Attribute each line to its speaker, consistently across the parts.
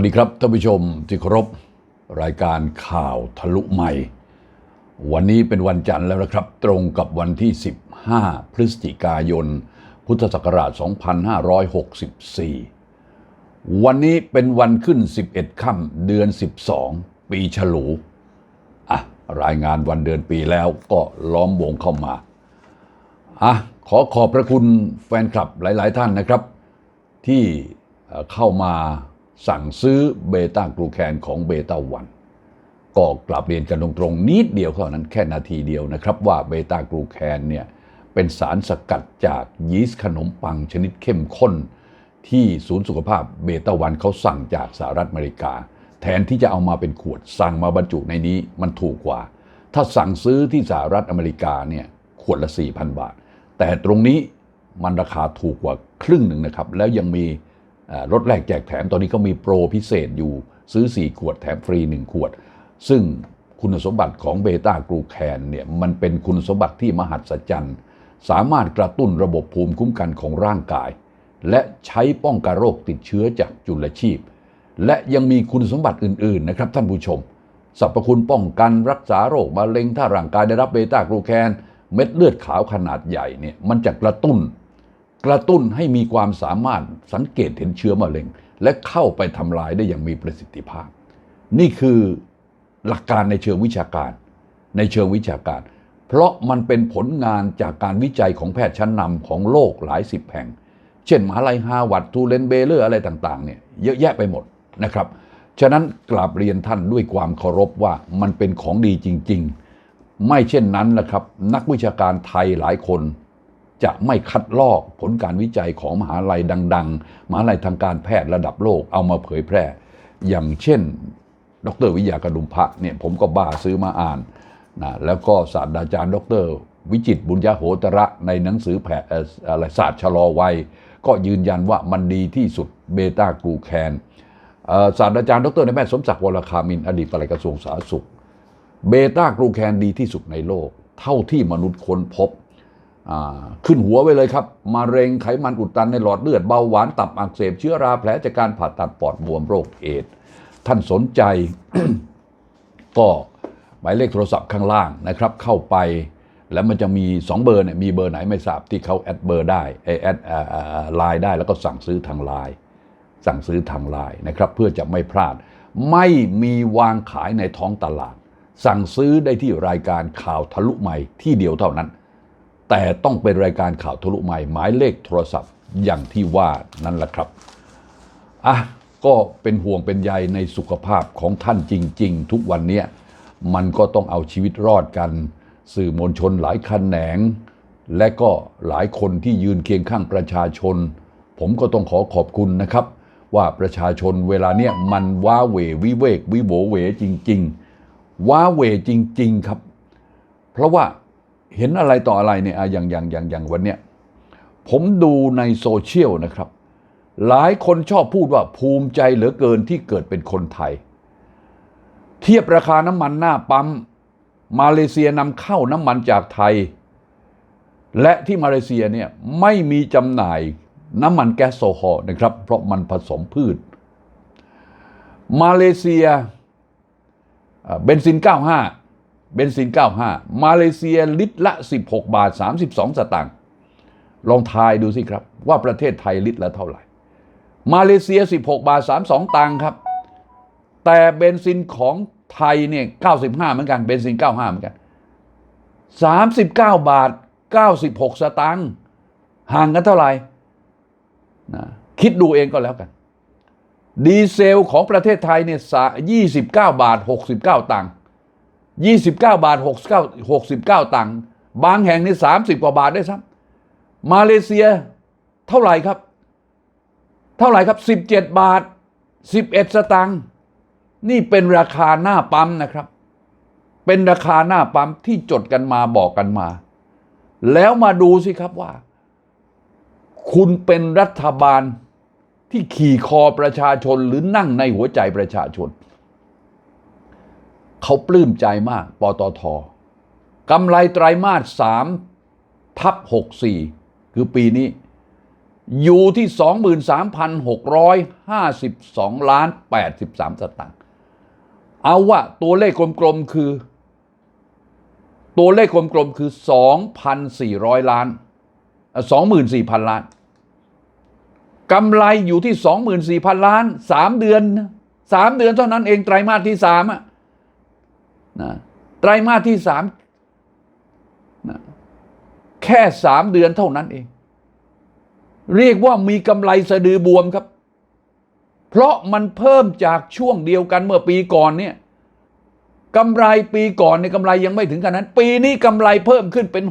Speaker 1: วัสดีครับท่านผู้ชมที่เคารพรายการข่าวทะลุใหม่ วันนี้เป็นวันจันทร์แล้วนะครับ ตรงกับวันที่ 15 พฤศจิกายน พุทธศักราช 2564 วันนี้เป็นวันขึ้น 11 ค่ำเดือน 12 ปีฉลูอะรายงานวันเดือนปีแล้วก็ล้อมวงเข้ามาอะขอขอบพระคุณแฟนคลับหลาย ๆ ท่านนะครับ ที่เอ่อเข้ามา สั่งซื้อเบต้ากลูแคนของเบต้าวันก็กลับเรียนกันตรงๆนิดเดียวเท่านั้นแค่นาทีเดียวนะครับ ว่าเบต้ากลูแคนเนี่ยเป็นสารสกัดจากยีสต์ขนมปังชนิดเข้มข้น ที่ศูนย์สุขภาพเบต้าวันเขาสั่งจากสหรัฐอเมริกา แทนที่จะเอามาเป็นขวดสั่งมาบรรจุในนี้มันถูกกว่า ถ้าสั่งซื้อที่สหรัฐอเมริกาเนี่ยขวดละ4,000 บาท แต่ตรงนี้มันราคาถูกกว่าครึ่งหนึ่งนะครับ แล้วยังมี ลดแลกแจกแถมตอนนี้ก็มีโปรพิเศษอยู่ซื้อ 4 ขวดแถมฟรี 1 ขวด ซึ่งคุณสมบัติของเบต้ากลูแคนเนี่ยมันเป็นคุณสมบัติที่มหัศจรรย์ สามารถกระตุ้นระบบภูมิคุ้มกันของร่างกาย และใช้ป้องกันโรคติดเชื้อจากจุลชีพ และยังมีคุณสมบัติอื่น ๆ นะครับท่านผู้ชมสรรพคุณป้องกันรักษาโรคมะเร็งถ้าร่างกายได้รับเบต้ากลูแคน เม็ดเลือดขาวขนาดใหญ่เนี่ยมันจะกระตุ้น กระตุ้นให้มีความสามารถสังเกตเห็นเชื้อมะเร็ง และเข้าไปทำลายได้อย่างมีประสิทธิภาพ นี่คือหลักการในเชิงวิชาการ ในเชิงวิชาการ เพราะมันเป็นผลงานจากการวิจัยของแพทย์ชั้นนำของโลกหลายสิบแห่ง เช่นมหาลัยฮาวาร์ดทูเลนเบเลอร์อะไรต่างๆเนี่ยเยอะแยะไปหมดนะครับ ฉะนั้นกราบเรียนท่านด้วยความเคารพว่ามันเป็นของดีจริง ๆ ไม่เช่นนั้นนะครับ นักวิชาการไทยหลายคน จะไม่คัดลอกผลการวิจัยของมหาลัยดัง ๆ มหาลัยทางการแพทย์ระดับโลกเอามาเผยแพร่ อย่างเช่น ดรวิทยากระดุมพระเนี่ยผมก็บ้าซื้อมาอ่านนะแล้วก็ศาสตราจารย์ ดร วิจิตบุญญาโหตระในหนังสือแผเอ่อะไรศาสตร์ชะลอวัย ก็ยืนยันว่ามันดีที่สุดเบต้ากลูแคนศาสตราจารย์ ดรในายแพทย์สมศักดิ์วรคามินอดีตปลัดกระทรวงสาธารณสุข เบต้ากลูแคนดีที่สุดในโลก เท่าที่มนุษย์ค้นพบ ขึ้นหัวไว้เลยครับมะเร็งไขมันอุดตันในหลอดเลือดเบาหวานตับอักเสบเชื้อราแผลจากการผ่าตัดปอดบวมโรคเอดส์ท่านสนใจก็หมายเลขโทรศัพท์ข้างล่างนะครับ เข้าไปแล้วมันจะมี 2 เบอร์เนี่ยมีเบอร์ไหนไม่ทราบที่เขาแอดเบอร์ได้แอดไลน์ได้แล้วก็สั่งซื้อทางไลน์สั่งซื้อทางไลน์นะครับ เพื่อจะไม่พลาด ไม่มีวางขายในท้องตลาด สั่งซื้อได้ที่รายการข่าวทะลุใหม่ที่เดียวเท่านั้น แต่ต้องเป็นรายการข่าวทะลุใหม่หมายเลขโทรศัพท์อย่างที่ว่านั่นแหละครับอะก็เป็นห่วงเป็นใยในสุขภาพของท่านจริง ๆ ทุกวันเนี้ยมันก็ต้องเอาชีวิตรอดกัน สื่อมวลชนหลายแขนง และก็หลายคนที่ยืนเคียงข้างประชาชน ผมก็ต้องขอขอบคุณนะครับ ว่าประชาชนเวลาเนี้ยมันว้าเหววิเวกวิโบเหวจริง ๆ ว้าเหวจริง ๆ ครับ เพราะว่า เห็นอะไรต่ออะไรเนี่ยอะอย่างอย่างอย่างอย่างวันเนี้ยผมดูในโซเชียลนะครับ หลายคนชอบพูดว่าภูมิใจเหลือเกินที่เกิดเป็นคนไทย เทียบราคาน้ำมันหน้าปั๊มมาเลเซียนำเข้าน้ำมันจากไทย และที่มาเลเซียเนี่ยไม่มีจำหน่ายน้ำมันแก๊สโซฮอล์นะครับ เพราะมันผสมพืช มาเลเซียเบนซิน 95 เบนซิน 95 มาเลเซียลิตรละ 16 บาท 32 สตางค์ ลองทายดูสิครับ ว่าประเทศไทยลิตรละเท่าไหร่ มาเลเซีย 16 บาท 32 ตังค์ครับ แต่เบนซินของไทยเนี่ย 95 เหมือนกัน เบนซิน 95 เหมือนกัน 39 บาท 96 สตางค์ ห่างกันเท่าไหร่นะคิดดูเองก็แล้วกัน ดีเซลของประเทศไทยเนี่ยสะ29 บาท 69 ตังค์ 29 บาท 69 69 ตังค์บางแห่งนี่30 กว่าบาทได้ซ้ำมาเลเซียเท่าไหร่ครับ เท่าไหร่ครับ 17 บาท 11 สตางค์นี่เป็นราคาหน้าปั๊มนะครับ เป็นราคาหน้าปั๊มที่จดกันมาบอกกันมา แล้วมาดูสิครับว่า คุณเป็นรัฐบาลที่ขี่คอประชาชนหรือนั่งในหัวใจประชาชน เขาปลื้มใจมาก ปตทกำไรไตรมาสสามทับหกสี่คือปีนี้ อยู่ที่ 23,652 ล้าน 83 สตางค์เอาว่าตัวเลขกลมๆคือ ตัวเลขกลมๆคือ 2,400 ล้านเอ่อ24,000 ล้านกำไรอยู่ที่ 24,000 ล้าน 3 เดือนนะสามเดือนเท่านั้นเองไตรมาสที่สามอะ นะไตรมาสที่สามนะแค่สามเดือนเท่านั้นเอง เรียกว่ามีกำไรสะดือบวมครับ เพราะมันเพิ่มจากช่วงเดียวกันเมื่อปีก่อนเนี่ยกำไรปีก่อนเนี่ยกำไรยังไม่ถึงขนาดนั้น ปีนี้กำไรเพิ่มขึ้นเป็น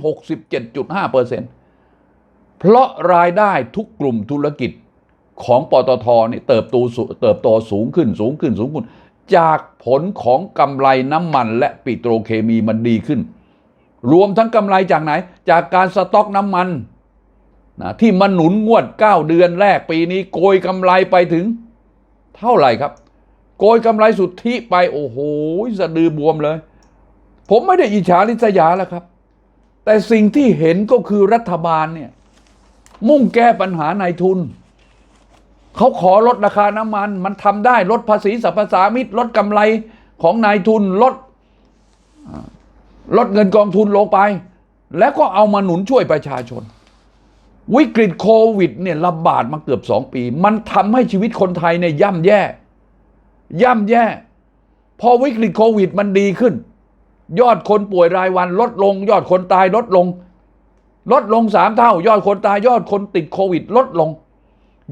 Speaker 1: 67.5เปอร์เซ็นต์เพราะรายได้ทุกกลุ่มธุรกิจของปตทเนี่ยเติบโตเติบโตสูงขึ้นสูงขึ้นสูงขึ้น จากผลของกำไรน้ำมันและปิโตรเคมีมันดีขึ้น รวมทั้งกำไรจากไหน จากการสต็อกน้ำมันนะที่มันหนุนงวด 9 เดือนแรกปีนี้โกยกำไรไปถึง เท่าไหร่ครับ โกยกำไรสุทธิไปโอ้โหสะดือบวมเลย ผมไม่ได้อิจฉาริษยาแล้วครับ แต่สิ่งที่เห็นก็คือรัฐบาลเนี่ยมุ่งแก้ปัญหานายทุน เขาขอลดราคาน้ำมัน มันทำได้ลดภาษีสรรพสามิตลดกำไรของนายทุนลดลดเงินกองทุนลงไป แล้วก็เอามาหนุนช่วยประชาชน วิกฤตโควิดเนี่ยระบาดมาเกือบสองปี มันทำให้ชีวิตคนไทยเนี่ยย่ำแย่ ย่ำแย่ พอวิกฤตโควิดมันดีขึ้น ยอดคนป่วยรายวันลดลง ยอดคนตายลดลง ลดลงสามเท่า ยอดคนตายยอดคนติดโควิด ลดลง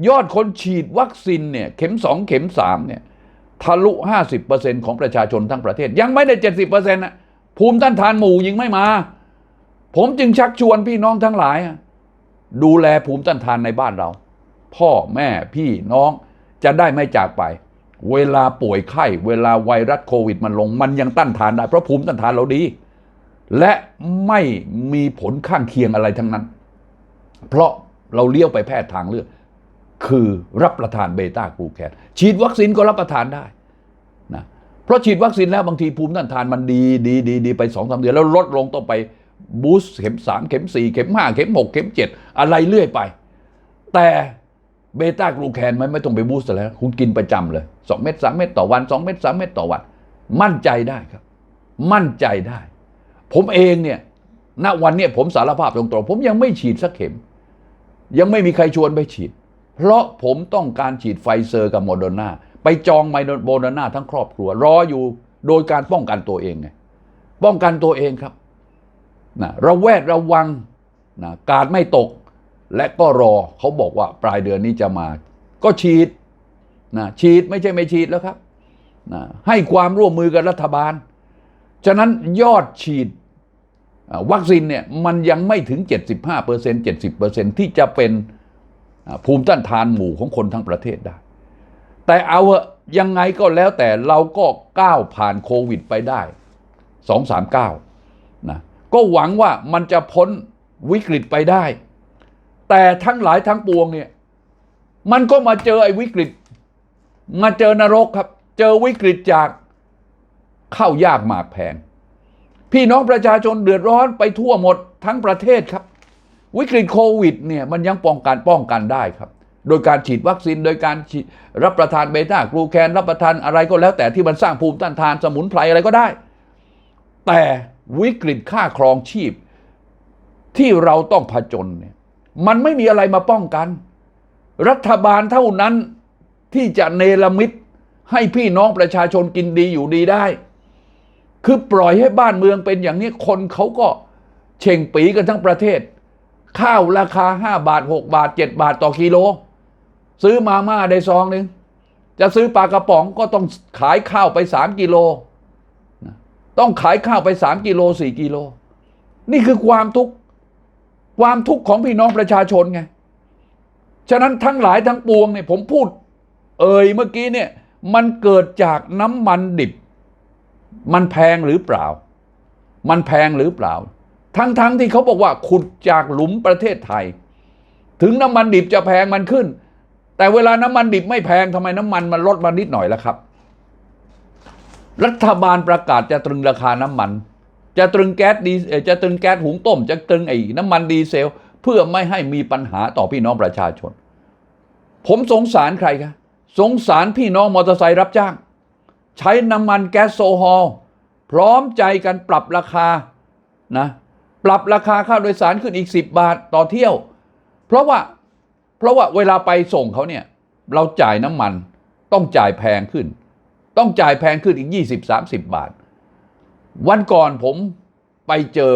Speaker 1: ยอดคนฉีดวัคซีนเนี่ยเข็มสองเข็มสามเนี่ยทะลุห้าสิบเปอร์เซ็นของประชาชนทั้งประเทศ ยังไม่ได้เจ็ดสิบเปอร์เซ็นต์นะภูมิต้านทานหมู่ยังไม่มา ผมจึงชักชวนพี่น้องทั้งหลาย ดูแลภูมิต้านทานในบ้านเรา พ่อแม่พี่น้องจะได้ไม่จากไป เวลาป่วยไข้ เวลาไวรัสโควิดมันลง มันยังต้านทานได้ เพราะภูมิต้านทานเราดี และไม่มีผลข้างเคียงอะไรทั้งนั้น เพราะเราเลี้ยวไปแพทย์ทางเลือก คือรับประทานเบต้ากลูแคนฉีดวัคซีนก็รับประทานได้นะเพราะฉีดวัคซีนแล้วบางทีภูมิต้านทานมันดีดีดีดีไปสองสามเดือนแล้วลดลงต้องไปบูสต์เข็มสามเข็มสี่เข็มห้าเข็มหกเข็มเจ็ดอะไรเรื่อยไป แต่เบต้ากลูแคนมันไม่ต้องไปบูสต์แล้ว คุณกินประจำเลยสองเม็ดสามเม็ดต่อวันสองเม็ดสามเม็ดต่อวัน มั่นใจได้ครับ มั่นใจได้ ผมเองเนี่ยณวันเนี้ยผมสารภาพตรงๆผมยังไม่ฉีดสักเข็ม ยังไม่มีใครชวนไปฉีด เพราะผมต้องการฉีดไฟเซอร์กับโมเดอร์นาไปจองไมโมเดอร์นาทั้งครอบครัว รออยู่โดยการป้องกันตัวเองไงป้องกันตัวเองครับนะระแวดระวังนะการไม่ตก และก็รอเขาบอกว่าปลายเดือนนี้จะมา ก็ฉีดนะฉีดไม่ใช่ไม่ฉีดแล้วครับนะให้ความร่วมมือกับรัฐบาล ฉะนั้นยอดฉีดวัคซีนเนี่ยมันยังไม่ถึง 75% 70%ที่จะเป็น ภูมิต้านทานหมู่ของคนทั้งประเทศได้ แต่เอาเอะยังไงก็แล้วแต่เราก็ก้าวผ่านโควิดไปได้ 239นะก็หวังว่ามันจะพ้นวิกฤตไปได้ แต่ทั้งหลายทั้งปวงเนี่ยมันก็มาเจอไอ้วิกฤต มาเจอนรกครับ เจอวิกฤตจากข้าวยากหมากแพง พี่น้องประชาชนเดือดร้อนไปทั่วหมดทั้งประเทศครับ วิกฤตโควิดเนี่ยมันยังป้องกันป้องกันได้ครับ โดยการฉีดวัคซีนโดยการรับประทานเบต้ากลูแคนรับประทานอะไรก็แล้ว แต่ที่มันสร้างภูมิต้านทานสมุนไพรอะไรก็ได้ แต่วิกฤตค่าครองชีพ ที่เราต้องผจญเนี่ยมันไม่มีอะไรมาป้องกัน รัฐบาลเท่านั้นที่จะเนรมิตให้พี่น้องประชาชนกินดีอยู่ดีได้ คือปล่อยให้บ้านเมืองเป็นอย่างนี้คนเขาก็เช่งปีกันทั้งประเทศ ข้าวราคา5บาท6บาท7บาทต่อกิโล ซื้อมาม่าได้ซองหนึ่งจะซื้อปลากระป๋องก็ต้องขายข้าวไป3กิโล ต้องขายข้าวไป3กิโล4กิโล นี่คือความทุกข์ความทุกข์ของพี่น้องประชาชนไง ฉะนั้นทั้งหลายทั้งปวงเนี่ยผมพูด เอ่ยเมื่อกี้เนี่ยมันเกิดจากน้ำมันดิบ มันแพงหรือเปล่า มันแพงหรือเปล่า ทั้งๆทที่เขาบอกว่าขุดจากหลุมประเทศไทย ถึงน้ำมันดิบจะแพงมันขึ้น แต่เวลาน้ำมันดิบไม่แพงทำไมน้ำมันมันลดมานิดหน่อยล่ะครับ รัฐบาลประกาศจะตรึงราคาน้ำมัน จะตรึงแก๊สดีจะตรึงแก๊สหุงต้ม จะตรึงไอ้น้ำมันดีเซล เพื่อไม่ให้มีปัญหาต่อพี่น้องประชาชน ผมสงสารใครครับสงสารพี่น้องมอเตอร์ไซค์รับจ้าง ใช้น้ำมันแก๊สโซฮอลพร้อมใจกันปรับราคานะ ปรับราคาค่าโดยสารขึ้นอีก 10 บาทต่อเที่ยว เพราะว่าเพราะว่าเวลาไปส่งเขาเนี่ยเราจ่ายน้ำมันต้องจ่ายแพงขึ้น ต้องจ่ายแพงขึ้นอีก 20-30 บาท วันก่อนผมไปเจอ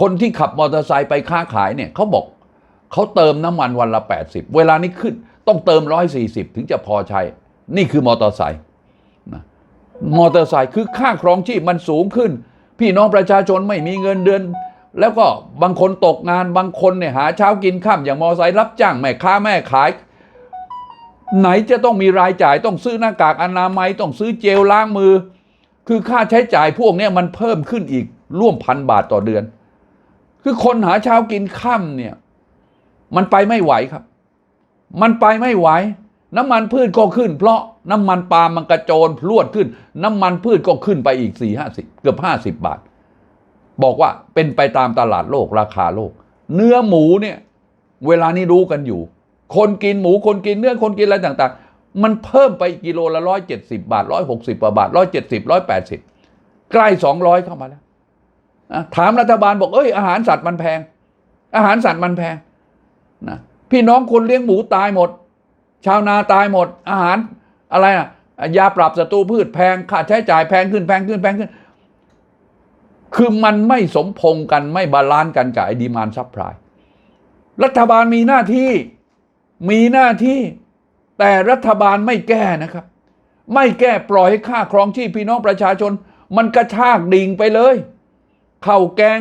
Speaker 1: คนที่ขับมอเตอร์ไซค์ไปค้าขายเนี่ยเขาบอกเขาเติมน้ำมันวันละ 80 เวลานี้ขึ้นต้องเติม 140 ถึงจะพอใช้ นี่คือมอเตอร์ไซค์มอเตอร์ไซค์คือค่าครองชีพมันสูงขึ้น พี่น้องประชาชนไม่มีเงินเดือน แล้วก็บางคนตกงานบางคนเนี่ยหาเช้ากินข้ามอย่างมอไซค์รับจ้างแม่ค้าแม่ขาย ไหนจะต้องมีรายจ่ายต้องซื้อหน้ากากอนามัยต้องซื้อเจลล้างมือ คือค่าใช้จ่ายพวกนี้มันเพิ่มขึ้นอีกร่วมพันบาทต่อเดือน คือคนหาเช้ากินค่ำเนี่ยมันไปไม่ไหวครับ มันไปไม่ไหว น้ำมันพืชก็ขึ้น เพราะ น้ำมันปาล์มมันกระโจนพรวดขึ้น น้ำมันพืชก็ขึ้นไปอีกสี่ห้าสิบเกือบห้าสิบบาท บอกว่าเป็นไปตามตลาดโลกราคาโลก เนื้อหมูเนี่ยเวลานี้รู้กันอยู่ คนกินหมูคนกินเนื้อคนกินอะไรต่างๆ มันเพิ่มไปกิโลละร้อยเจ็ดสิบาทร้อยหกสิบาทร้อยเจ็ดสิบร้อยแปดสิบใกล้สองร้อยเข้ามาแล้วถามรัฐบาลบอกเอ้ยอาหารสัตว์มันแพง อาหารสัตว์มันแพงนะพี่น้องคนเลี้ยงหมูตายหมด ชาวนาตายหมด อาหาร อะไรอะยาปรับศัตรูพืชแพงค่าใช้จ่ายแพงขึ้นแพงขึ้นแพงขึ้น คือมันไม่สมพงกันไม่บาลานซ์กันกับไอ้ดีมานซับพลายรัฐบาลมีหน้าที่มีหน้าที่ แต่รัฐบาลไม่แก้นะครับ ไม่แก้ปล่อยให้ค่าครองชีพพี่น้องประชาชน มันกระชากดิ่งไปเลยข้าวแกง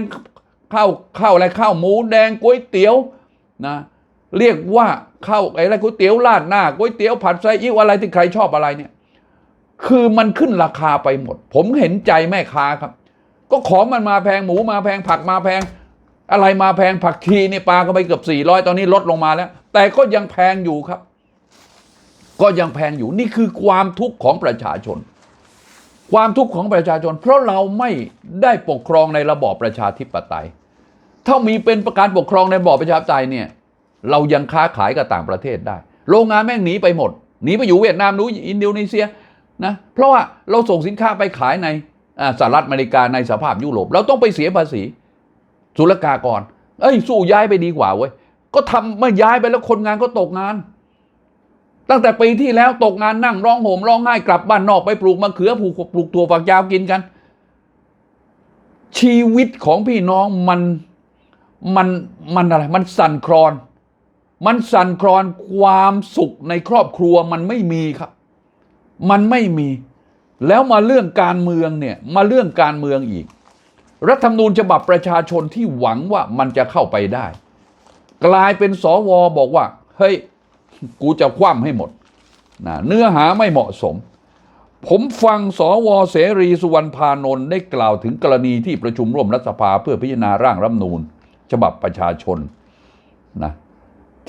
Speaker 1: ข้าวข้าวอะไรข้าวหมูแดงก๋วยเตี๋ยวนะ เรียกว่าเข้าอะไรก๋วยเตี๋ยวราดหน้าก๋วยเตี๋ยวผัดไส้อิ่วอะไรที่ใครชอบอะไรเนี่ย คือมันขึ้นราคาไปหมด ผมเห็นใจแม่ค้าครับ ก็ของมันมาแพงหมูมาแพงผักมาแพง อะไรมาแพงผักชีนี่ปลาก็ไปเกือบ400 ตอนนี้ลดลงมาแล้ว แต่ก็ยังแพงอยู่ครับ ก็ยังแพงอยู่นี่คือความทุกข์ของประชาชน ความทุกข์ของประชาชน เพราะเราไม่ได้ปกครองในระบอบประชาธิปไตย ถ้ามีเป็นประการปกครองในระบอบประชาธิปไตยเนี่ย เรายังค้าขายกับต่างประเทศได้ โรงงานแม่งหนีไปหมด หนีไปอยู่เวียดนามนู้อินโดนีเซียนะ เพราะว่าเราส่งสินค้าไปขายในสหรัฐอเมริกาในสภาพยุโรป เราต้องไปเสียภาษีศุลกากร เอ้ย สู้ย้ายไปดีกว่าเว้ย ก็ทำเมื่อย้ายไปแล้วคนงานก็ตกงาน ตั้งแต่ปีที่แล้วตกงานนั่งร้องโหมร้องไห้กลับบ้านนอกไปปลูกมะเขือปลูกปลูกถั่วฝักยาวกินกัน ชีวิตของพี่น้องมันมันมันอะไร มันสั่นคลอน มันสั่นคลอนความสุขในครอบครัวมันไม่มีครับ มันไม่มี แล้วมาเรื่องการเมืองเนี่ยมาเรื่องการเมืองอีก รัฐธรรมนูญฉบับประชาชนที่หวังว่ามันจะเข้าไปได้ กลายเป็นสวบอกว่า เฮ้ย กูจะคว่ำให้หมดนะเนื้อหาไม่เหมาะสม ผมฟังสวเสรีสุวรรณพานนท์ได้กล่าวถึงกรณีที่ประชุมร่วมรัฐสภาเพื่อพิจารณาร่างรัฐธรรมนูญ ฉบับประชาชนนะ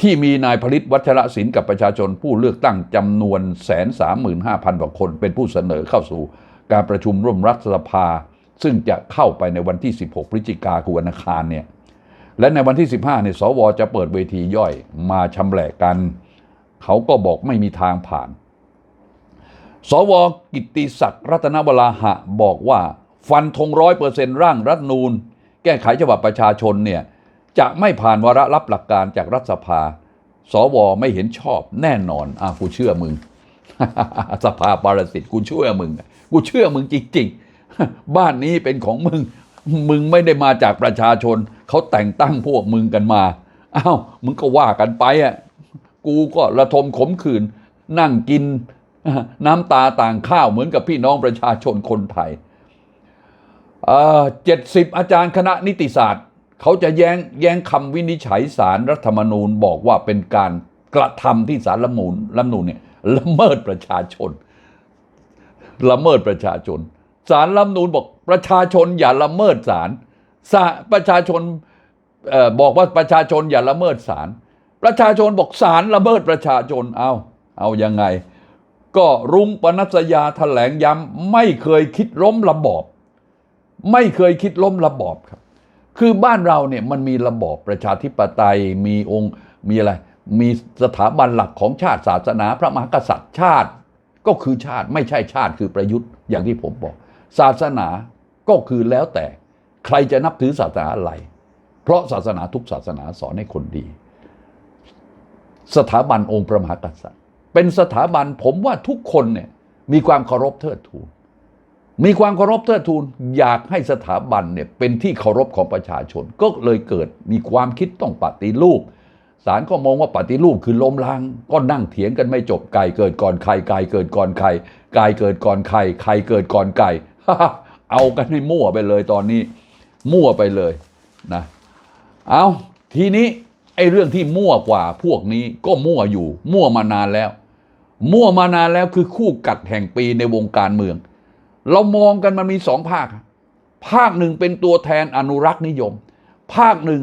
Speaker 1: ที่มีนายผลิตวัชรศิลป์กับประชาชนผู้เลือกตั้งจำนวนแสนสามหมื่นห้าพันกว่าคน เป็นผู้เสนอเข้าสู่การประชุมร่วมรัฐสภา ซึ่งจะเข้าไปในวันที่ 16 พฤศจิกาคือวันอังคารเนี่ยและในวันที่ 15เนี่ยสวจะเปิดเวทีย่อยมาชำแหละกัน เขาก็บอกไม่มีทางผ่าน สวกิติศักดิ์รัตนวราหะบอกว่า ฟันธงร้อยเปอร์เซ็นต์ร่างรัฐนูนแก้ไขฉบับประชาชนเนี่ย จะไม่ผ่านวาระรับหลักการจากรัฐสภา สวไม่เห็นชอบแน่นอนอะกูเชื่อมึง สภาปรสิตกูเชื่อมึง กูเชื่อมึงจริงๆ บ้านนี้เป็นของมึง มึงไม่ได้มาจากประชาชน เขาแต่งตั้งพวกมึงกันมา อ้าว มึงก็ว่ากันไปอะ กูก็ระทมขมขื่นนั่งกินน้ำตาต่างข้าวเหมือนกับพี่น้องประชาชนคนไทยเจ็ดสิบอาจารย์คณะนิติศาสตร์ เขาจะแย้งแย้งคำวินิจฉัยสารรัฐธรรมนูญบอกว่าเป็นการกระทำที่สารรัฐธรรมนูญรัฐธรรมนูญเนี่ยละเมิดประชาชน ละเมิดประชาชน สารรัฐธรรมนูญบอกประชาชนอย่าละเมิดศาลสาประชาชนออบอกว่าประชาชนอย่าละเมิดศาลประชาชนบอกศาลละเมิดประชาชนเอาเอายังไง ก็รุ้งปนัสยาแถลงย้ำไม่เคยคิดล้มระบอบ ไม่เคยคิดล้มระบอบครับ คือบ้านเราเนี่ยมันมีระบอบประชาธิปไตยมีองค์มีอะไร มีสถาบันหลักของชาติศาสนา พระมหากษัตริย์ชาติก็คือชาติไม่ใช่ชาติคือประยุทธ์อย่างที่ผมบอก ศาสนาก็คือแล้วแต่ใครจะนับถือศาสนาอะไร เพราะศาสนาทุกศาสนาสอนให้คนดี สถาบันองค์พระมหากษัตริย์ เป็นสถาบันผมว่าทุกคนเนี่ยมีความเคารพเทิดทูน มีความเคารพเทิดทูนอยากให้สถาบันเนี่ยเป็นที่เคารพของประชาชน ก็เลยเกิดมีความคิดต้องปฏิรูปศาลก็มองว่าปฏิรูปคือล้มล้าง ก็นั่งเถียงกันไม่จบไก่เกิดก่อนไข่ไก่เกิดก่อนไข่ไก่เกิดก่อนไข่ไข่เกิดก่อนไก่เอากันให้มั่วไปเลยตอนนี้ มั่วไปเลยนะเอาทีนี้ไอ้เรื่องที่มั่วกว่าพวกนี้ก็มั่วอยู่ มั่วมานานแล้ว มั่วมานานแล้วคือคู่กัดแห่งปีในวงการเมือง เรามองกันมันมีสองภาค ภาคหนึ่งเป็นตัวแทนอนุรักษ์นิยม ภาคหนึ่ง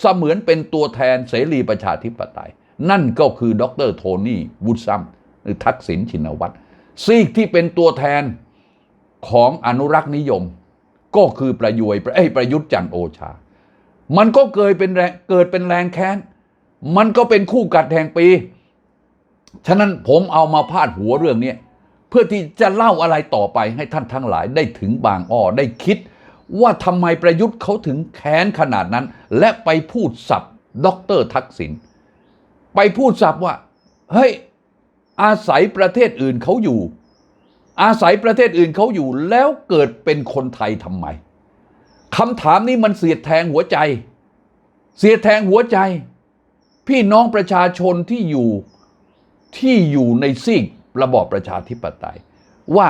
Speaker 1: เสมือนเป็นตัวแทนเสรีประชาธิปไตย นั่นก็คือดรโทนี่วูดซัมหรือทักษิณชินวัตรซีกที่เป็นตัวแทนของอนุรักษ์นิยม ก็คือประยุยเอ้ประยุทธ์จันโอชา มันก็เกิดเป็นแรงเกิดเป็นแรงแค้น มันก็เป็นคู่กัดแห่งปี ฉะนั้นผมเอามาพาดหัวเรื่องนี้ พื่อที่จะเล่าอะไรต่อไปให้ท่านทั้งหลายได้ถึงบางอ้อได้คิด ว่าทำไมประยุทธ์เขาถึงแค้นขนาดนั้น และไปพูดสับด็อกเตอร์ทักษิณไปพูดสับว่า เฮ้ย อาศัยประเทศอื่นเขาอยู่ อาศัยประเทศอื่นเขาอยู่ แล้วเกิดเป็นคนไทยทำไมคำถามนี้มันเสียดแทงหัวใจ เสียดแทงหัวใจ พี่น้องประชาชนที่อยู่ที่อยู่ในซีก ระบอบประชาธิปไตย ว่า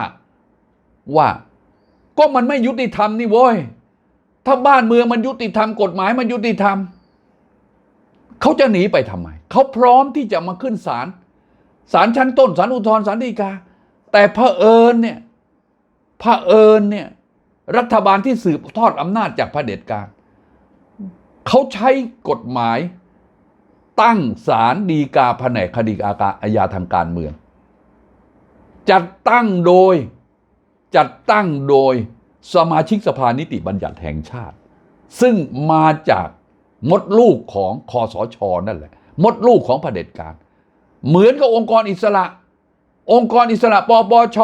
Speaker 1: ว่าก็มันไม่ยุติธรรมนี่โว้ยถ้าบ้านเมืองมันยุติธรรมกฎหมายมันยุติธรรมเขาจะหนีไปทำไมเขาพร้อมที่จะมาขึ้นศาลศาลชั้นต้นศาลอุทธรณ์ศาลฎีกา แต่เผอิญเนี่ยเผอิญเนี่ยรัฐบาลที่สืบทอดอำนาจจากเผด็จการเขาใช้กฎหมายตั้งศาลฎีกาแผนกคดีอาญาทางการเมือง จัดตั้งโดย จัดตั้งโดยสมาชิกสภานิติบัญญัติแห่งชาติ ซึ่งมาจากมดลูกของคอสชนั่นแหละ มดลูกของเผด็จการ เหมือนกับองค์กรอิสระ องค์กรอิสระปปช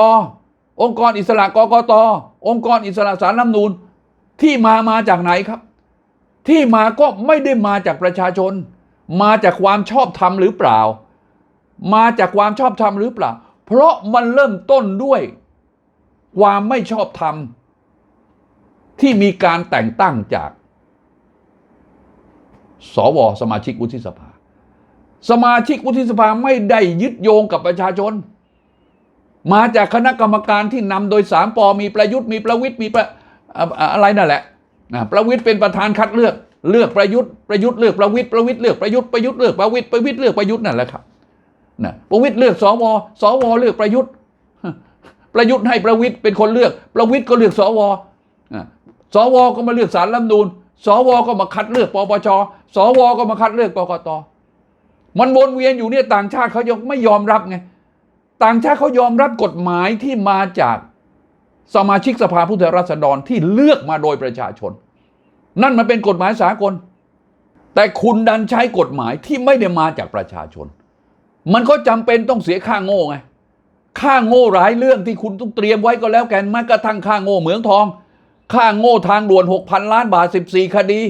Speaker 1: องค์กรอิสระกกตองค์กรอิสระสารรัฐนูญที่มามาจากไหนครับ ที่มาก็ไม่ได้มาจากประชาชน มาจากความชอบธรรมหรือเปล่า มาจากความชอบธรรมหรือเปล่า เพราะมันเริ่มต้นด้วยความไม่ชอบธรรม ที่มีการแต่งตั้งจาก สวสมาชิกวุฒิสภา สมาชิกวุฒิสภาไม่ได้ยึดโยงกับประชาชน มาจากคณะกรรมการที่นำโดยสามปอมีประยุทธ์มีประวิทย์มีประอะอะไรนั่นแหละนะประวิทย์เป็นประธานคัดเลือก เลือกประยุทธ์ประยุทธ์เลือกประวิทย์ประวิทย์เลือกประยุทธ์ประยุทธ์เลือกประวิทย์ประวิทย์เลือกประยุทธ์นั่นแหละครับ นะประวิทย์เลือกสวสวเลือกประยุทธ์ ประยุทธ์ให้ประวิทย์เป็นคนเลือก ประวิทย์ก็เลือกสวอะสวก็มาเลือกสารรัฐมนูญสวก็มาคัดเลือกปปชสวก็มาคัดเลือกกกตมันวนเวียนอยู่เนี่ยต่างชาติเขายังไม่ยอมรับไงต่างชาติเขายอมรับกฎหมายที่มาจากสมาชิกสภาผู้แทนราษฎรที่เลือกมาโดยประชาชน นั่นมันเป็นกฎหมายสากล แต่คุณดันใช้กฎหมายที่ไม่ได้มาจากประชาชน มันก็จำเป็นต้องเสียค่าโง่ไงค่าโง่หลายเรื่องที่คุณต้องเตรียมไว้ก็แล้วกันแม้กระทั่งค่าโง่เหมืองทอง ค่าโง่ทางด่วน 6,000 ล้านบาท 14 คดี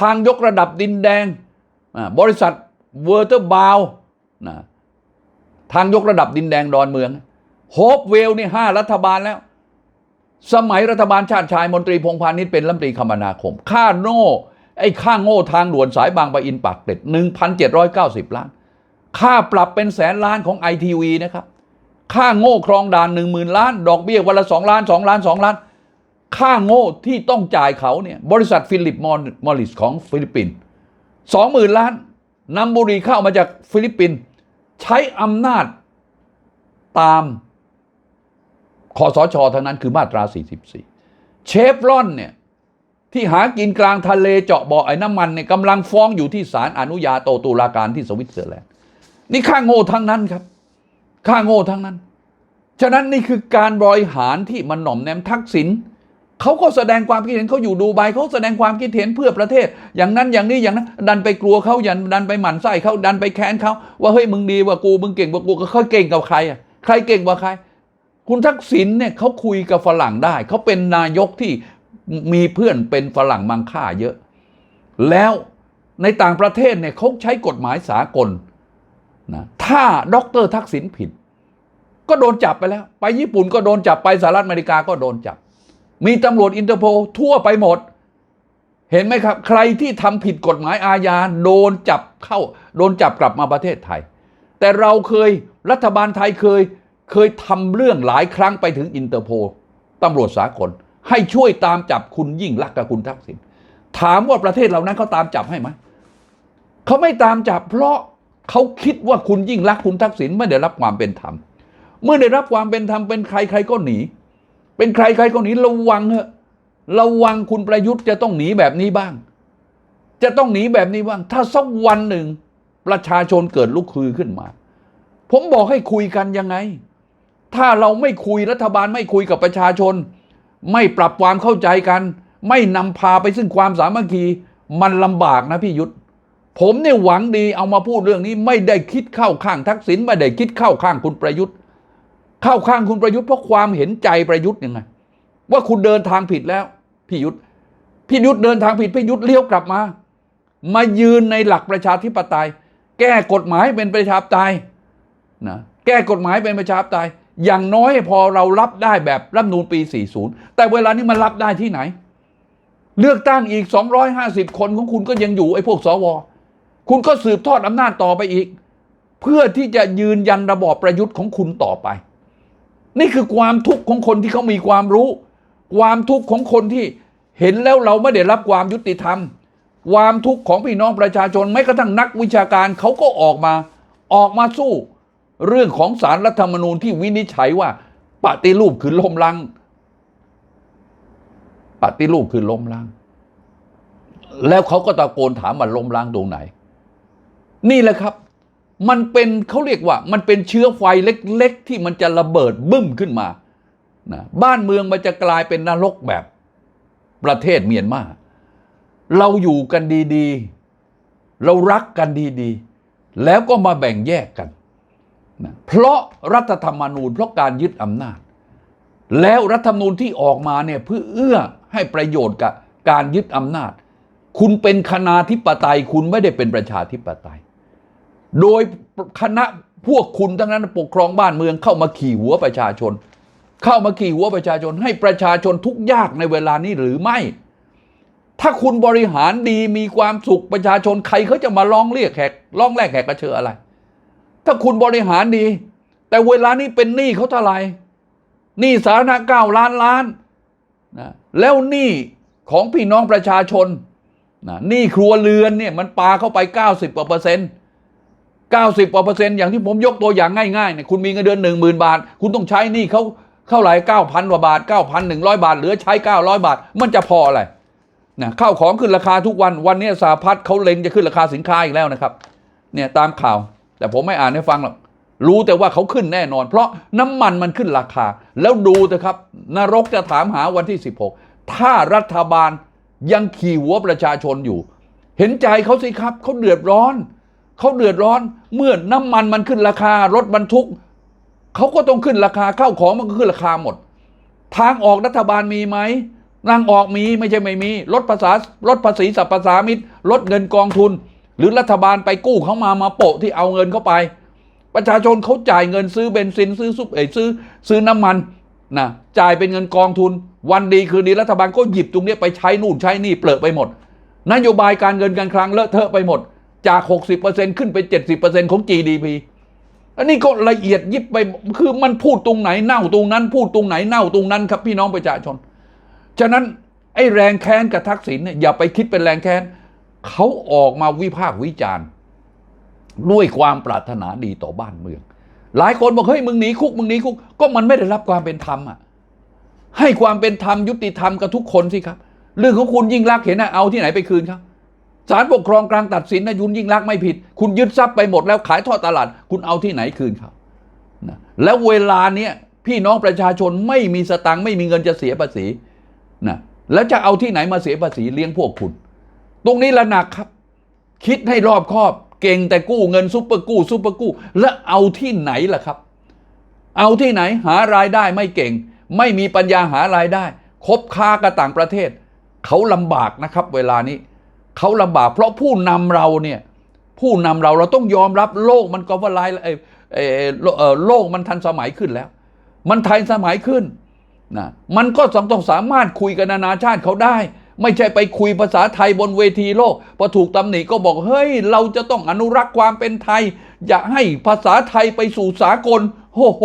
Speaker 1: ทางยกระดับดินแดง บริษัทเวอร์เตอร์บาวนะทางยกระดับดินแดงดอนเมืองโฮปเวลนี่ห้ารัฐบาลแล้ว สมัยรัฐบาลชาติชายมนตรีพงพาณิชย์เป็นรัฐมนตรีคมนาคม ค่าโง่ไอ้ค่าโง่ทางด่วนสายบางปะอินปากเกร็ด1,790 ล้าน ค่าปรับเป็นแสนล้านของไอทีวีนะครับ ค่าโง่ครองด่านหนึ่งหมื่นล้าน ดอกเบี้ยวันละสองล้านสองล้านสองล้าน ค่าโง่ที่ต้องจ่ายเขาเนี่ยบริษัทฟิลิปมอริสของฟิลิปปินส์สองหมื่นล้านนำบุรีเข้ามาจากฟิลิปปินส์ใช้อำนาจตามคอสชทั้งนั้นคือมาตรา 44 เชฟรอนเนี่ยที่หากินกลางทะเลเจาะบ่อไอ้น้ำมันเนี่ยกำลังฟ้องอยู่ที่ศาลอนุญาโตตุลาการที่สวิตเซอร์แลนด์ นี่ค่าโง่ทั้งนั้นครับ ค่าโง่ทั้งนั้น ฉะนั้นนี่คือการบริหารที่มันหน่อมแนมทักษิณเขาก็แสดงความคิดเห็นเขาอยู่ดูไบเขาแสดงความคิดเห็นเพื่อประเทศ อย่างนั้นอย่างนี้อย่างนั้น ดันไปกลัวเขาอย่างดันไปหมั่นไส้เขาดันไปแค้นเขาว่าเฮ้ยมึงดีกว่ากูมึงเก่งกว่ากูก็เขาเก่งกับใครอะใครเก่งกว่าใคร คุณทักษิณเนี่ยเขาคุยกับฝรั่งได้เขาเป็นนายกที่มีเพื่อนเป็นฝรั่งมังค่าเยอะ แล้วในต่างประเทศเนี่ยเขาใช้กฎหมายสากล นะถ้าดรทักษิณผิด ก็โดนจับไปแล้ว ไปญี่ปุ่นก็โดนจับไปสหรัฐอเมริกาก็โดนจับ มีตำรวจอินเตอร์โพทั่วไปหมด เห็นไหมครับ ใครที่ทำผิดกฎหมายอาญาโดนจับเข้า โดนจับกลับมาประเทศไทย แต่เราเคยรัฐบาลไทยเคยเคยทำเรื่องหลายครั้งไปถึงอินเตอร์โพตำรวจสากลให้ช่วยตามจับคุณยิ่งลักษณ์กับคุณทักษิณถามว่าประเทศเหล่านั้นเขาตามจับให้ไหมเขาไม่ตามจับเพราะ เขาคิดว่าคุณยิ่งลักคุณทักษิณไม่ได้รับความเป็นธรรม เมื่อได้รับความเป็นธรรมเป็นใครใครก็หนี เป็นใครใครก็หนีระวังเถอะระวังคุณประยุทธ์จะต้องหนีแบบนี้บ้าง จะต้องหนีแบบนี้บ้าง ถ้าสักวันหนึ่งประชาชนเกิดลุกคือขึ้นมา ผมบอกให้คุยกันยังไง ถ้าเราไม่คุยรัฐบาลไม่คุยกับประชาชน ไม่ปรับความเข้าใจกัน ไม่นำพาไปซึ่งความสามัคคี มันลำบากนะพี่ยุทธ ผมเนี่ยหวังดีเอามาพูดเรื่องนี้ไม่ได้คิดเข้าข้างทักษิณไม่ได้คิดเข้าข้างคุณประยุทธ์ เข้าข้างคุณประยุทธ์เพราะความเห็นใจประยุทธ์ยังไงว่าคุณเดินทางผิดแล้วพี่ยุทธพี่ยุทธเดินทางผิดพี่ยุทธเลี้ยวกลับมา มายืนในหลักประชาธิปไตย แก้กฎหมายเป็นประชาธิปไตยนะแก้กฎหมายเป็นประชาธิปไตย อย่างน้อยพอเรารับได้แบบรัฐนูลปี 40 แต่เวลานี้มันรับได้ที่ไหน เลือกตั้งอีก 250 คนของคุณก็ยังอยู่ไอ้พวกสว คุณก็สืบทอดอำนาจต่อไปอีก เพื่อที่จะยืนยันระบอบประยุทธ์ของคุณต่อไป นี่คือความทุกข์ของคนที่เขามีความรู้ ความทุกข์ของคนที่เห็นแล้วเราไม่ได้รับความยุติธรรม ความทุกข์ของพี่น้องประชาชนแม้กระทั่งนักวิชาการเขาก็ออกมาออกมาสู้ เรื่องของสารรัฐธรรมนูญที่วินิจฉัยว่าปฏิรูปคือล้มล้างปฏิรูปคือล้มล้าง แล้วเขาก็ตะโกนถามว่าล้มล้างตรงไหน นี่แหละครับ มันเป็นเขาเรียกว่า มันเป็นเชื้อไฟเล็กๆ ที่มันจะระเบิดบึ้มขึ้นมานะบ้านเมืองมันจะกลายเป็นนรกแบบประเทศเมียนมา เราอยู่กันดีๆ เรารักกันดีๆ แล้วก็มาแบ่งแยกกันนะเพราะรัฐธรรมนูญเพราะการยึดอำนาจ แล้วรัฐธรรมนูญที่ออกมาเนี่ยเพื่อเอื้อให้ประโยชน์กับการยึดอำนาจ คุณเป็นคณาธิปไตยคุณไม่ได้เป็นประชาธิปไตย โดยคณะพวกคุณทั้งนั้นปกครองบ้านเมืองเข้ามาขี่หัวประชาชน เข้ามาขี่หัวประชาชน ให้ประชาชนทุกยากในเวลานี้หรือไม่ ถ้าคุณบริหารดีมีความสุขประชาชนใครเขาจะมาร้องเรียกแขกร้องแรกแขกกระเชออะไร ถ้าคุณบริหารดี แต่เวลานี้เป็นหนี้เขาเท่าไหร่หนี้สาธารณะเก้าล้านล้านนะแล้วหนี้ของพี่น้องประชาชนนะหนี้ครัวเรือนเนี่ยมันปาเข้าไป 90กว่าเปอร์เซ็นต์ 90กว่าเปอร์เซ็นต์อย่างที่ผมยกตัวอย่างง่ายๆเนี่ยคุณมีเงินเดือนหนึ่งหมื่นบาท คุณต้องใช้นี้เขาเท่าไหร่เก้าพันกว่าบาท 9,100 บาท เหลือใช้ 900 บาท มันจะพออะไรนะข้าวของขึ้นราคาทุกวันวันนี้สาพัฒน์เขาเล็งจะขึ้นราคาสินค้าอีกแล้วนะครับเนี่ยตามข่าว แต่ผมไม่อ่านให้ฟังหรอกรู้แต่ว่าเขาขึ้นแน่นอน เพราะน้ำมันมันขึ้นราคา แล้วดูเถอะครับนรกจะถามหาวันที่ 16 ถ้ารัฐบาลยังขี่หัวประชาชนอยู่ เห็นใจเขาสิครับเขาเดือดร้อน เขาเดือดร้อนเมื่อน้ำมันมันขึ้นราคารถบรรทุกเขาก็ต้องขึ้นราคาเข้าของมันก็ขึ้นราคาหมด ทางออกรัฐบาลมีไหมทางออกมีไม่ใช่ไม่มีลดภาษาลดภาษีสรรพสามิตลดเงินกองทุน หรือรัฐบาลไปกู้เขามามาโปะที่เอาเงินเข้าไป ประชาชนเขาจ่ายเงินซื้อเบนซินซื้อซุปเอยซื้อ ซื้อน้ำมันนะจ่ายเป็นเงินกองทุน วันดีคืนดีรัฐบาลก็หยิบตรงนี้ไปใช้นู่นใช้นี่เปลือไปหมด นโยบายการเงินการคลังเลอะเทอะไปหมด จาก 60%ขึ้นไป 70%ของ GDP อันนี้ก็ละเอียดยิบไปคือมันพูดตรงไหนเน่าตรงนั้น พูดตรงไหนเน่าตรงนั้นครับพี่น้องประชาชน ฉะนั้นไอ้แรงแค้นกับทักษิณเนี่ยอย่าไปคิดเป็นแรงแค้นเขาออกมาวิพากษ์วิจารณ์ด้วยความปรารถนาดีต่อบ้านเมือง หลายคนบอกเฮ้ยมึงหนีคุกมึงหนีคุกก็มันไม่ได้รับความเป็นธรรมอะให้ความเป็นธรรมยุติธรรมกับทุกคนสิครับ เรื่องของคุณยิ่งรักเห็นนะเอาที่ไหนไปคืนครับ ศาลปกครองกลางตัดสินนะยุนยิ่งรักไม่ผิด คุณยึดทรัพย์ไปหมดแล้วขายทอดตลาด คุณเอาที่ไหนคืนครับนะแล้วเวลาเนี้ยพี่น้องประชาชนไม่มีสตังค์ไม่มีเงินจะเสียภาษีนะแล้วจะเอาที่ไหนมาเสียภาษีเลี้ยงพวกคุณ ตรงนี้ละหนักครับ คิดให้รอบคอบ เก่งแต่กู้เงินซุปเปอร์กู้ซุปเปอร์กู้ แล้วเอาที่ไหนล่ะครับ เอาที่ไหนหารายได้ไม่เก่ง ไม่มีปัญญาหารายได้ คบค้ากับต่างประเทศ เขาลำบากนะครับ เวลานี้ เขาลำบาก เพราะผู้นำเราเนี่ยผู้นำเราเราต้องยอมรับโลกมันก็ว่าลายเออเออโลโลกมันทันสมัยขึ้นแล้ว มันทันสมัยขึ้นนะมันก็ต้องสามารถคุยกับนานาชาติเขาได้ ไม่ใช่ไปคุยภาษาไทยบนเวทีโลกพอถูกตำหนิก็บอกเฮ้ย เราจะต้องอนุรักษ์ความเป็นไทย อย่าให้ภาษาไทยไปสู่สากลโอ้โห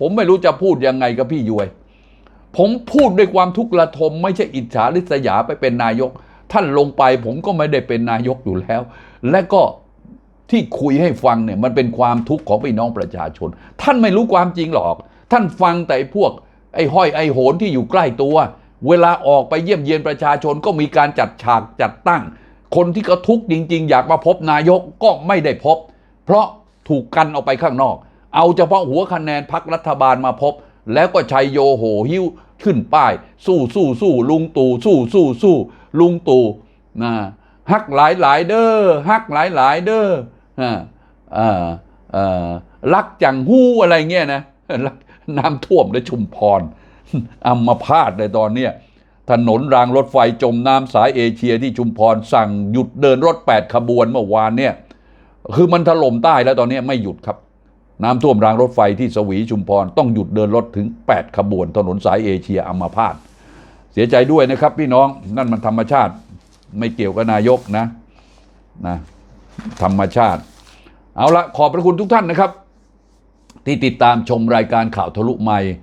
Speaker 1: ผมไม่รู้จะพูดยังไงกับพี่ยวย ผมพูดด้วยความทุกข์ระทม ไม่ใช่อิจฉาริษยาไปเป็นนายก ท่านลงไปผมก็ไม่ได้เป็นนายกอยู่แล้ว และก็ที่คุยให้ฟังเนี่ยมันเป็นความทุกข์ของพี่น้องประชาชน ท่านไม่รู้ความจริงหรอก ท่านฟังแต่พวก ไอ้ห้อยไอ้โหนที่อยู่ใกล้ตัว เวลาออกไปเยี่ยมเยียนประชาชนก็มีการจัดฉากจัดตั้ง คนที่เขาทุกข์จริง ๆ อยากมาพบนายกก็ไม่ได้พบ เพราะถูกกันออกไปข้างนอก เอาเฉพาะหัวคะแนนพักรัฐบาลมาพบ แล้วก็ชัยโยโหหิ้ว ขึ้นป้าย สู้สู้สู้ลุงตู่สู้สู้สู้ลุงตู่นะฮักหลายหลายเด้อฮักหลายหลายเด้ออ่าอ่าอ่ารักจังหู้อะไรเงี้ยนะรักน้ำท่วมในชุมพรอัมพาตเลยตอนเนี้ยถนนรางรถไฟจมน้ำสายเอเชียที่ชุมพรสั่งหยุดเดินรถ 8 ขบวนเมื่อวานเนี่ย คือมันถล่มใต้แล้วตอนนี้ไม่หยุดครับ น้ำท่วมรางรถไฟที่สวีชุมพร ต้องหยุดเดินรถถึง 8 ขบวนถนนสายเอเชียอัมพาตเสียใจด้วยนะครับพี่น้องนั่นมันธรรมชาติไม่เกี่ยวกับนายกนะนะธรรมชาติ เอาละขอบพระคุณทุกท่านนะครับ ที่ติดตามชมรายการข่าวทะลุไมค์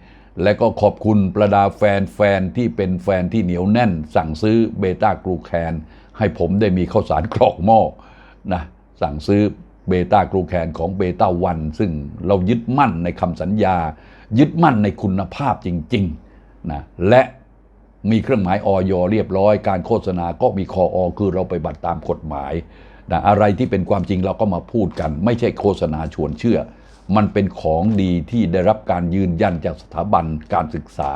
Speaker 1: และก็ขอบคุณประดาแฟนแฟนที่เป็นแฟนที่เหนียวแน่น สั่งซื้อเบต้ากรูแคนให้ผมได้มีข้าวสารกรอกหม้อนะสั่งซื้อ เบต้ากรูแคนของเบต้าวัน ซึ่งเรายึดมั่นในคำสัญญา ยึดมั่นในคุณภาพจริงๆนะและมีเครื่องหมายออยเรียบร้อย การโฆษณาก็มีคออคือเราไปบัตรตามกฎหมายนะอะไรที่เป็นความจริงเราก็มาพูดกัน ไม่ใช่โฆษณาชวนเชื่อ มันเป็นของดีที่ได้รับการยืนยันจากสถาบันการศึกษา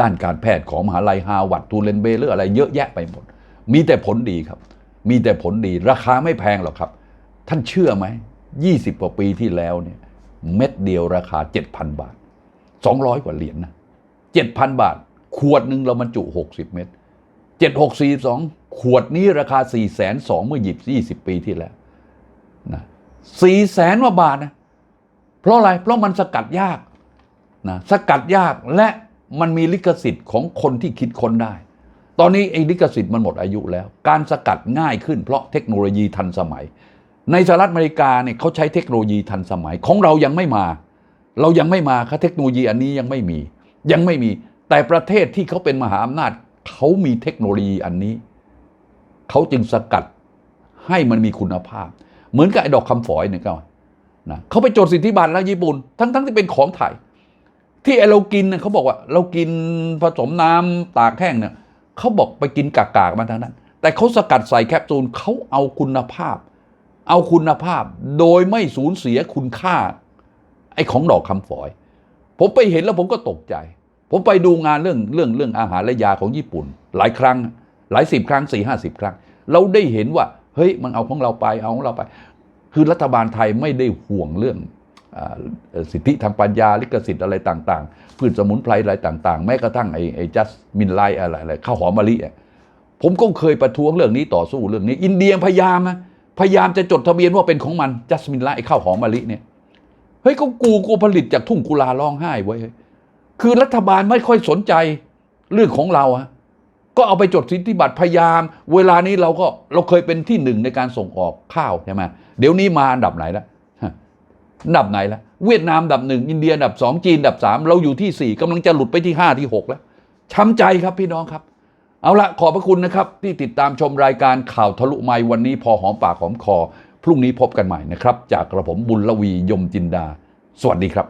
Speaker 1: ด้านการแพทย์ของมหาลัยฮาวาดทูเลนเบหรืออะไรเยอะแยะไปหมด มีแต่ผลดีครับ มีแต่ผลดีราคาไม่แพงหรอกครับ ท่านเชื่อไหม 20 กว่าปีที่แล้วเนี่ยเม็ดเดียวราคา 7,000 บาท 200 กว่าเหรียญนะ7,000 บาท ขวดหนึ่งเราบรรจุ 60 เม็ด7642 ขวดนี้ราคา 4 2 0 0 0เมื่อหยิบ20 ปีที่แล้วนะ4แสนกว่าบาทนะ เพราะอะไร เพราะมันสกัดยากนะสกัดยากและมันมีลิขสิทธิ์ของคนที่คิดค้นได้ ตอนนี้ไอ้ลิขสิทธิ์มันหมดอายุแล้ว การสกัดง่ายขึ้นเพราะเทคโนโลยีทันสมัย ในสหรัฐอเมริกาเนี่ยเขาใช้เทคโนโลยีทันสมัยของเรายังไม่มา เรายังไม่มาค่ะเทคโนโลยีอันนี้ยังไม่มี ยังไม่มี แต่ประเทศที่เขาเป็นมหาอำนาจเขามีเทคโนโลยีอันนี้เขาจึงสกัดให้มันมีคุณภาพ เหมือนกับไอ้ดอกคำฝอยเนี่ยก็นะเขาไปจดสิทธิบัตรแล้วญี่ปุ่น ทั้งทั้งที่เป็นของไทย ที่ไอเรากินเนี่ยเขาบอกว่า เรากินผสมน้ำตากแห้งเนี่ยเขาบอกไปกินกากๆมาทางนั้น แต่เขาสกัดใส่แคปซูลเขาเอาคุณภาพ เอาคุณภาพโดยไม่สูญเสียคุณค่า ไอ้ของดอกคำฝอย ผมไปเห็นแล้วผมก็ตกใจ ผมไปดูงานเรื่องเรื่องเรื่องอาหารและยาของญี่ปุ่น หลายครั้ง หลายสิบครั้งสี่ห้าสิบครั้ง เราได้เห็นว่าเฮ้ยมันเอาของเราไปเอาของเราไป คือรัฐบาลไทยไม่ได้ห่วงเรื่องอสิทธิทางปัญญาลิขสิทธิ์อะไรต่างๆ พืชสมุนไพรอะไรต่าง ๆ แม้กระทั่งไอ้ไอ้จัสมินไลอะไรอะไรข้าวหอมมะลิผมก็เคยประท้วงเรื่องนี้ต่อสู้เรื่องนี้ อินเดียพยายามนะ พยายามจะจดทะเบียนว่าเป็นของมันจัสมินไลไอ้ข้าวหอมมะลิเนี่ยเฮ้ยเขากูกูผลิตจากทุ่งกุลาร้องไห้ไว้ยคือรัฐบาลไม่ค่อยสนใจเรื่องของเราอะก็เอาไปจดสิทธิบัตรพยายาม เวลานี้เราก็เราเคยเป็นที่หนึ่งในการส่งออกข้าวใช่ไหมเดี๋ยวนี้มาอันดับไหนแล้วอันดับไหนแล้วเวียดนามอันดับหนึ่งอินเดียอันดับสองจีนอันดับสามเราอยู่ที่สี่กำลังจะหลุดไปที่ห้าที่หกแล้วช้ำใจครับพี่น้องครับ เอาละขอบพระคุณนะครับ ที่ติดตามชมรายการข่าวทะลุไม้วันนี้พอหอมปากหอมคอ พรุ่งนี้พบกันใหม่นะครับ จากกระผมบุญละวียมจินดา สวัสดีครับ